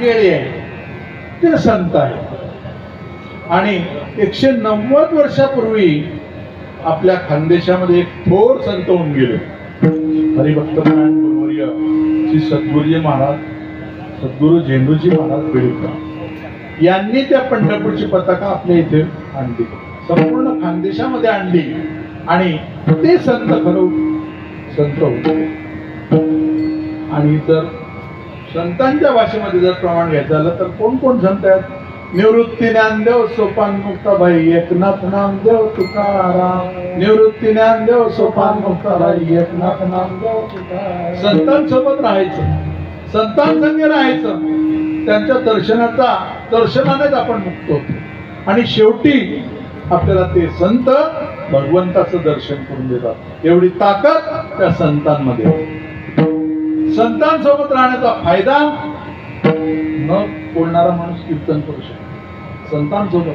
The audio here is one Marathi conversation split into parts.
गेले. आहे ते संत आहे. आणि एकशे नव्वद वर्षापूर्वी आपल्या खानदेशामध्ये एक थोर संत होऊन गेले. हरिभक्त नारायण गुरुवर्य श्री सद्गुरुजी महाराज सद्गुरु झेंडूजी महाराज बेळकर यांनी त्या पंढरपूरची पताका आपल्या इथे आणली. संपूर्ण खानदेशामध्ये आणली. आणि ते संत खरं संत होते. आणि तर संतांच्या भाषेमध्ये जर प्रमाण घ्यायचं झालं तर कोण कोण संत आहेत? निवृत्ती ज्ञानदेव सोपान मुक्ताबाई एकनाथ नामदेव तुकाराम. निवृत्ती ज्ञानदेव सोपान मुक्ताबाई एकनाथ नामदेव तुकाराम. संतांसोबत राहायचं. संतांसंगे राहायचं. त्यांच्या दर्शनाचा दर्शनानेच आपण मुक्त होतो. आणि शेवटी आपल्याला ते संत भगवंताचं दर्शन करून देतात. एवढी ताकद त्या संतांमध्ये. संतांसोबत राहण्याचा फायदा न बोलणारा माणूस कीर्तन करू शकतो. संतांसोबत.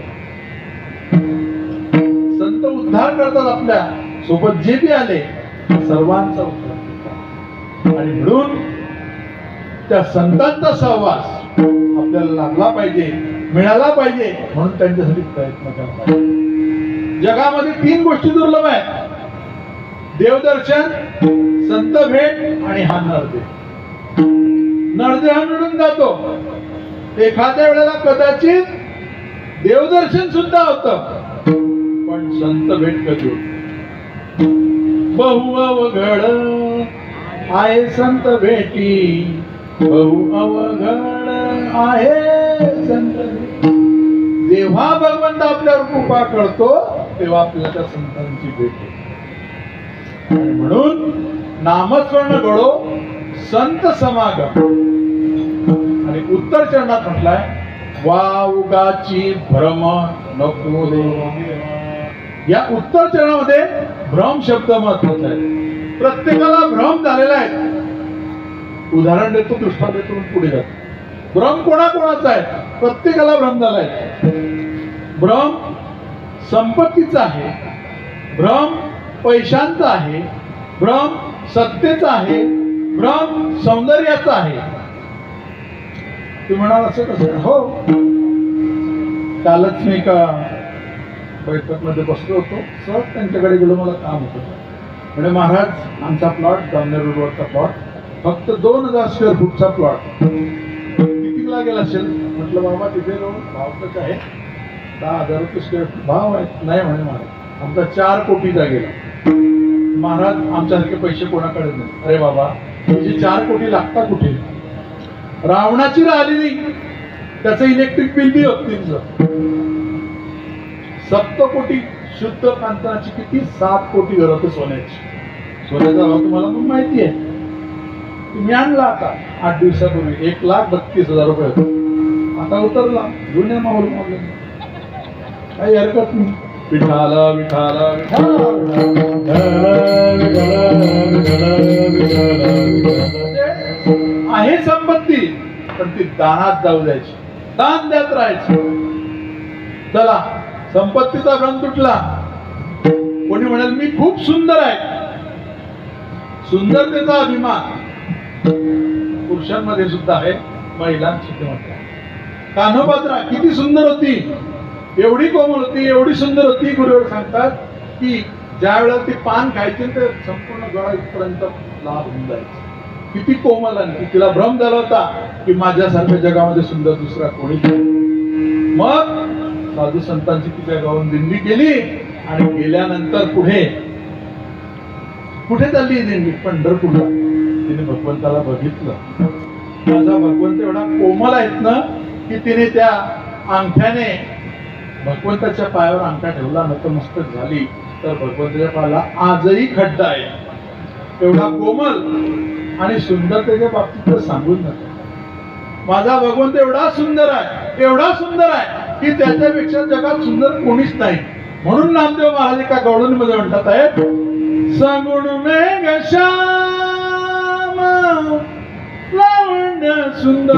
संत उद्धार करतात आपल्या. सोबत जे बी आले सर्वांचा उद्धार आणि म्हणून त्या संतांचा सहवास आपल्याला लागला पाहिजे मिळाला पाहिजे म्हणून त्यांच्यासाठी प्रयत्न करा जगामध्ये तीन गोष्टी दुर्लभ आहेत. देवदर्शन संत भेट आणि हा नरदेह नरदेह मिळून जातो. एखाद्या वेळेला कदाचित देवदर्शन सुद्धा होत. पण संत भेट कधी बहु अवघड. आहे संत भेटी. बहु अवघड. आहे संत जेव्हा भगवंत आपल्यावर कृपा करतो तेव्हा आपल्याला त्या संतांची भेट म्हणून नामस्मरण गळो संत समागम. आणि उत्तर चरणात म्हटलाय वावगाची भ्रम नको या उत्तर चरणामध्ये भ्रम शब्द महत्त्वाचा आहे. प्रत्येकाला भ्रम झालेला आहे. उदाहरण देतो दृष्टांत देतो पुढे जातो. भ्रम कोणाकोणाचा आहे? प्रत्येकाला भ्रम झालाय. भ्रम संपत्तीचा आहे. भ्रम पैशांचा आहे. भ्रम सत्तेचा आहे. भ्रम सौंदर्याचा आहे. तुम्ही म्हणाल असं कसं हो. कालच मी एका बैठकमध्ये बसलो होतो. सहज त्यांच्याकडे गेलो मला काम होतं. म्हणजे महाराज आमचा प्लॉट जामनेर रोडवरचा प्लॉट फक्त दोन हजार स्क्वेअर फूटचा प्लॉट किती लागेल असेल? म्हटलं बाबा तिथे भाव भावतच आहे? दहा हजार रुपये स्क्वेअर फूट भाव आहे. नाही म्हणे महाराज आमचा चार कोटीचा गेला. महाराज आमच्यासारखे पैसे कोणाकडे नाही अरे बाबा म्हणजे चार कोटी लागतात कुठे? रावणाची राहिली नाही. त्याचं इलेक्ट्रिक बिल बी होत सप्त कोटी शुद्ध कांतनाची किती? सात कोटी घर होते सोन्याची. सोन्याचा भाव तुम्हाला पण माहिती आहे. तुम्ही आणला आता आठ दिवसापूर्वी. एक लाख बत्तीस हजार रुपये आता उतरला. जुन्या माहोल काही हरकत नाही. विठाला विठाला आहे संपत्ती पण ती दानात जाऊ द्यायची. दान द्यात राहायचं. चला संपत्तीचा भ्रम तुटला. कोणी म्हणाल मी खूप सुंदर आहे. सुंदरतेचा अभिमान. पुरुषांमध्ये सुद्धा आहे महिलांमध्ये म्हणतात कान्होपात्रा किती सुंदर होती. एवढी कोमल होती एवढी सुंदर होती गुरुवर सांगतात की ज्या वेळेला ती पान खायची तर संपूर्ण गळा इथपर्यंत लाभ होऊन जायचं. किती कोमल आणि तिला भ्रम झाला होता की माझ्यासारख्या जगामध्ये सुंदर दुसरा कोणी मग साधू संतांची तिच्या गावून दिंडी केली आणि गेल्यानंतर पुढे कुठे चालली दिंडी पंढरपूरला. तिने भगवंताला बघितलं. माझा भगवंत एवढा कोमल आहेत ना की तिने त्या अंगठ्याने भगवंताच्या पायावर अंगठा ठेवला नतमस्तक झाली तर भगवंताच्या पायाला आजही खड्डा आहे. एवढा कोमल आणि सुंदरतेच्या बाबतीत तर सांगून नका. माझा भगवंत एवढा सुंदर आहे एवढा सुंदर आहे की त्याच्यापेक्षा जगात सुंदर कोणीच नाही. म्हणून नामदेव महाराज एका गवळणीमध्ये म्हणतात आहे सांगून मेघ श्याम लावण्य सुंदर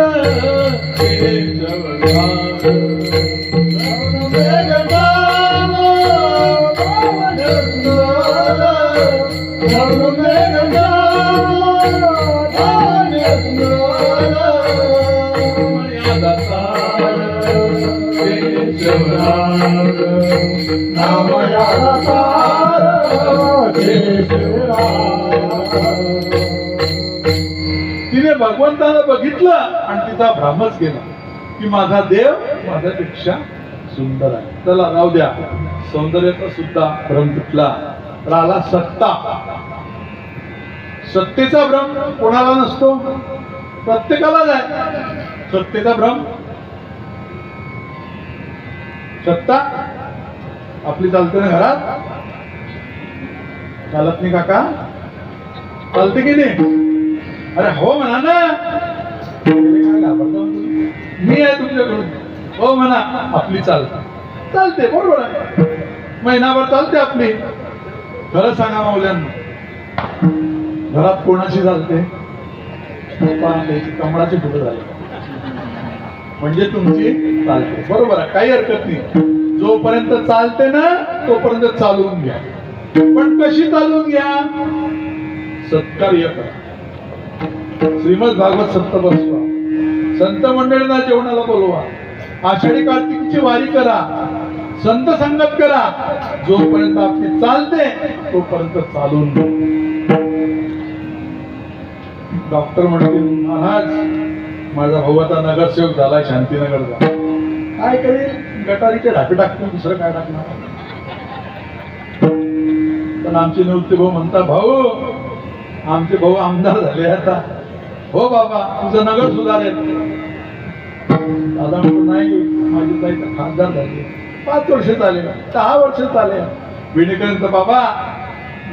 भगवंताला आणि तिचा भ्रामच केला की माझा देव माझ्यापेक्षा सुंदर आहे. चला राहू द्या. सौंदर्याचा सुद्धा भ्रम तुटला. तर आला सत्ता. सत्तेचा भ्रम कोणाला नसतो? प्रत्येकालाच आहे. सत्तेचा भ्रम? सत्ता? आपली चालते ना घरात? चालत नाही काका? चालते की नाही? अरे हो म्हणा ना. मी आहे तुमच्याकडून. हो म्हणा आपली चालते चालते बरोबर आहे. महिनाभर चालते आपली. खरं सांगा माऊल्यांना. घरात कोणाशी चालते? पहा, त्याची कमळाची फुलं झाली. म्हणजे तुमची चालते. बरोबर आहे काही हरकत नाही. जोपर्यंत चालते ना तोपर्यंत चालवून घ्या. पण कशी चालवून घ्या? सत्कार्य करा. श्रीमद भागवत सप्त बसवा. संत मंडळींना जेवणाला बोलवा. आषाढी कार्तिकची वारी करा. संत संगत करा. जोपर्यंत आपली चालते तोपर्यंत चालून डॉक्टर म्हणतील महाराज माझा भाऊ आता नगरसेवक झालाय शांतीनगरचा काय करेल? गटारीचे ढापे टाकतो दुसरं काय टाकणार? पण आमचे नृत्य भाऊ म्हणता भाऊ आमचे भाऊ आमदार झाले आता. हो बाबा तुझं नगर सुधारेल. दादा म्हणून नाही माझी ताई तर खासदार झाली. पाच वर्ष चाले दहा वर्ष चाले विणेकरांचं बाबा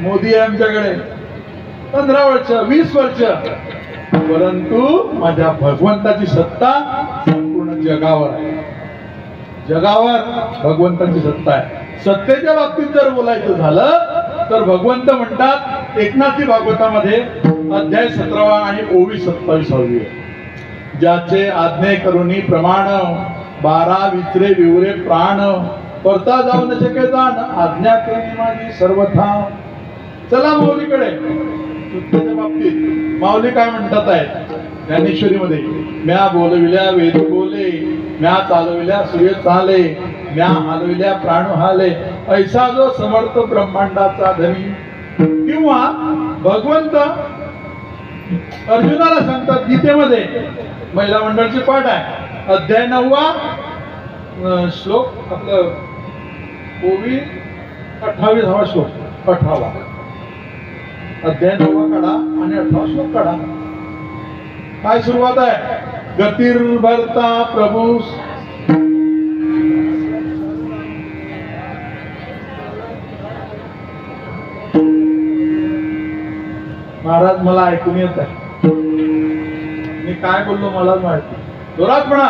मोदी आहे आमच्याकडे. पंधरा वर्ष वीस वर्ष. परंतु माझ्या भगवंताची सत्ता संपूर्ण जगावर आहे. जगावर भगवंताची सत्ता आहे. सत्तेच्या बाबतीत जर बोलायचं झालं तर भगवंत म्हणतात एकनाथी भागवतामध्ये अध्याय सतरावा आणि ओवी सत्तावीसावी. ज्याचे आज्ञे करुणी प्रमाण बारा विचरे विवरे प्राण परता जाऊन शके जाण आज्ञा केली माझी सर्वथा. चला माऊलीकडे. बाबतीत. माऊली काय म्हणतात आहे? ज्ञानेश्वरीमध्ये म्या बोलविल्या वेद बोले म्या चालविल्या सूर्य चाले म्या हलविल्या प्राण हाले. ऐसा जो समर्थ ब्रह्मांडाचा धनी. किंवा भगवंत अर्जुनाला सांगतात गीतेमध्ये महिला मंडळचे पाठ आहे. अध्याय नववा श्लोक आपलं ओवी अठ्ठावीस हवा श्लोक अठरावा. अध्याय नववा काढा आणि अठरावा श्लोक काढा. काय सुरुवात आहे? गतिर्भरता प्रभू महाराज मला ऐकून येत आहे. मी काय बोललो मला माहिती. जोरात म्हणा.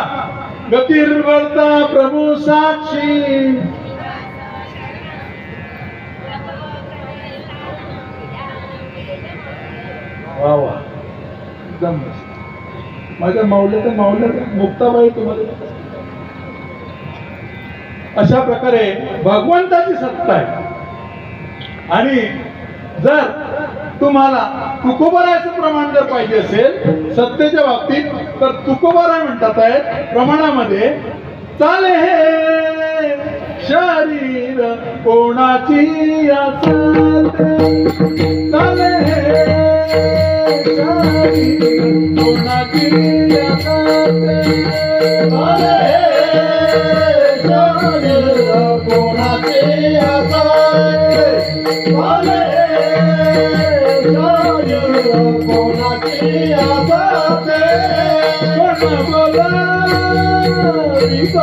गतिर्भरता प्रभू साक्षी. वा वा. एकदम माझ्या माऊल्या तर माऊल्या मुक्ताबाई तुम्हाला अशा प्रकारे भगवंताची सत्ता आहे. आणि जर तुम्हाला तुकोबरायचं प्रमाण जर पाहिजे असेल सत्तेच्या बाबतीत तर तुकोबाराय म्हणतात आहे प्रमाणामध्ये चाले हे शरीर कोणाची चाले हे शरीर कोणाची चाले हे शरीर कोणाची Kavir,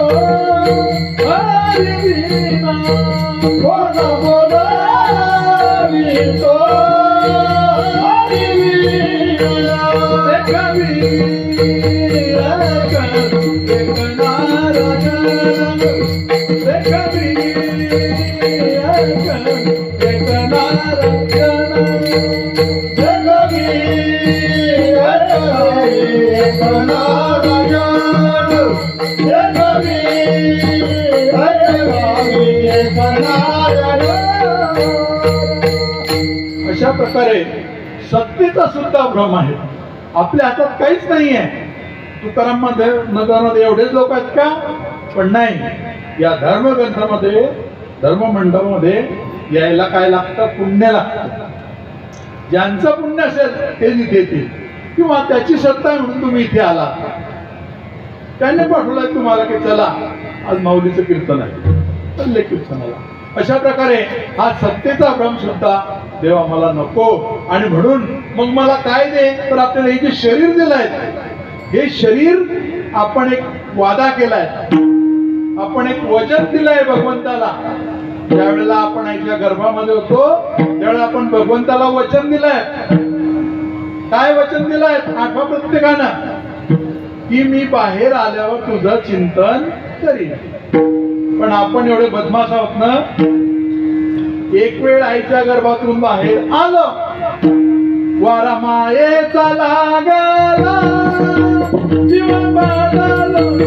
Kavir, Kavir. प्रकारे शक्तीचा सुद्धा भ्रम आहे. आपल्या हातात काहीच नाही आहे तुकाराममध्ये नगरमध्ये एवढेच लोक आहेत का? पण नाही. या धर्मग्रंथामध्ये धर्ममंडळामध्ये यायला काय लागतं? पुण्य लागतं. ज्यांचं पुण्य असेल ते तिथे येतील. किंवा त्याची सत्ता म्हणून तुम्ही इथे आला. त्यांनी पाठवलंय तुम्हाला की चला आज माऊलीचं कीर्तन आहे. चालले कीर्तनाला. अशा प्रकारे हा सत्तेचा भ्रम सुद्धा देवा मला नको. आणि म्हणून मग मला काय दे? तर आपल्याला हे जे शरीर दिलंय हे शरीर आपण एक वादा केलाय. आपण एक वचन दिलंय भगवंताला. ज्यावेळेला आपण आईच्या गर्भामध्ये होतो त्यावेळेला आपण भगवंताला वचन दिलंय. काय वचन दिलंय? आठवा प्रत्येकानं की मी बाहेर आल्यावर तुझं चिंतन करीन. पण आपण एवढे बदमाश आहोत ना एक वेळ आईच्या गर्भातून बाहेर आलं. वारा मायेचा लागला जीव बदलून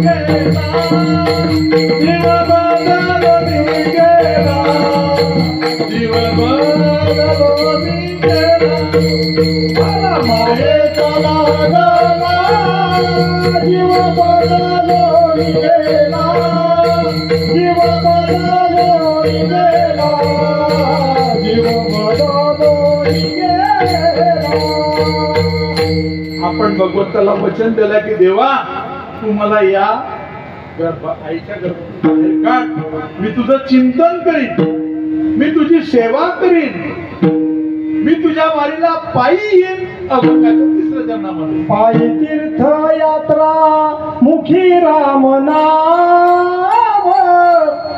गेला. जीव बदलून गेला. जीव आपण भगवंताला वचन दिलं की देवा तू मला या आईच्या गर्भातून मी तुझं चिंतन करीन. मी तुझी सेवा करीन. मी तुझ्या वारीला पायी येईन. तिसऱ्या जन्मामध्ये पायी तीर्थ यात्रा मुखी रामना.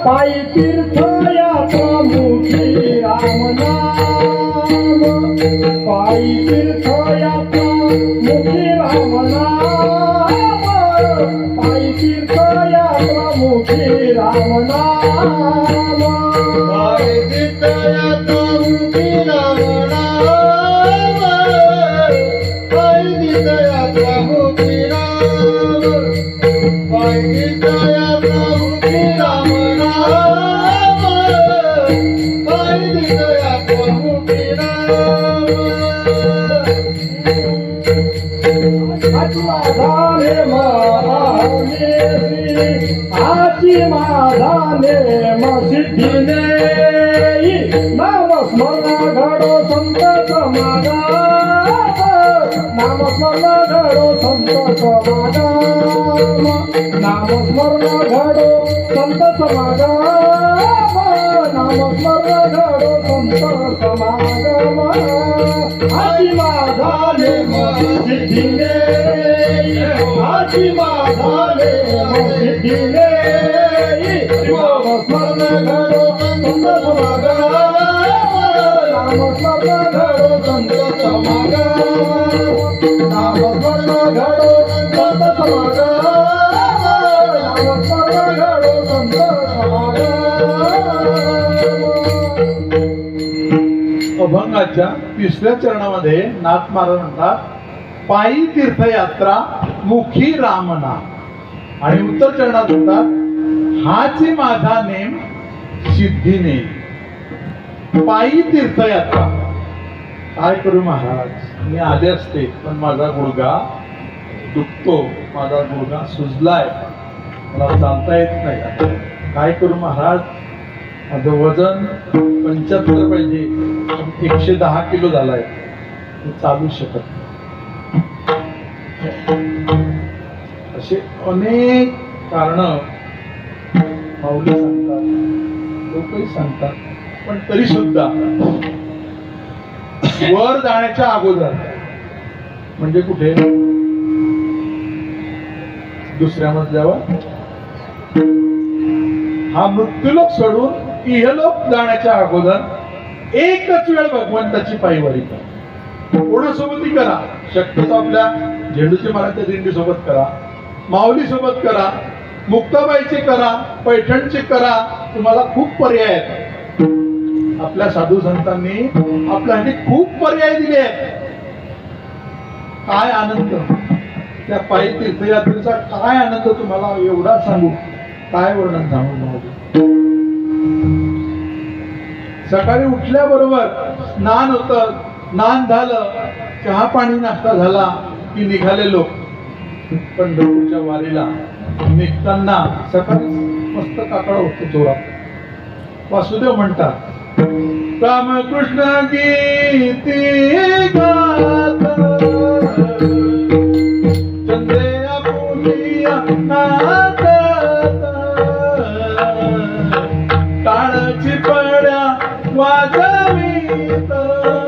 पायी तीर्थ यात्रा मुखी राम नाम पायी तीर्थ समागम नामस्मरण घडो संत समागम नामस्मरण घडो संत समागम आजी माझा सिद्धिने आजी माझा सिद्धिने नामस्मरण घडो संत समागम नामस्मरण घडो. अभंगाच्या तिसऱ्या चरणामध्ये नाथ महाराज म्हणतात पायी तीर्थयात्रा मुखी रामना. आणि उत्तर चरणात म्हणतात हाच माझा नेम सिद्धी नेम पायी तीर्थयात्रा. काय करू महाराज? मी आले असते पण माझा गुडगा दुखतो माझा गुडगा सुजलाय. मला चालता येत नाही. काय करू महाराज? माझं वजन पंच्याहत्तर पाहिजे. एकशे दहा किलो झालाय. चालू शकत असे अनेक कारण माऊली सांगतात. लोकही सांगतात. पण तरी सुद्धा वर जाण्याच्या अगोदर म्हणजे कुठे? दुसऱ्या मजल्यावर हा मृत्यूलोक सोडून इहलोक जाण्याच्या अगोदर एकच वेळ भगवंताची पायवारी करा. कोणासोबतही करा. शक्यतो आपल्या झेंडूची महाराजच्या दिंडी सोबत करा. माऊली सोबत करा. मुक्ताबाईचे करा. पैठणचे करा. तुम्हाला खूप पर्याय आहेत. आपल्या साधू संतांनी आपल्यासाठी खूप पर्याय दिले आहेत. काय आनंद? त्या पायी तीर्थयात्रेचा काय आनंद तुम्हाला एवढा सांगू? काय वर्णन सांगू माऊली? सकाळी उठल्याबरोबर स्नान होतं स्नान झालं चहा पाणी नाश्ता झाला की निघाले लोक पंढरपूरच्या वारीला निघताना सकाळी मस्त काकड उठतो चोरा वासुदेव म्हणतात रामकृष्ण गीती चंद्रया पुलिया टाळची वाजवी तर.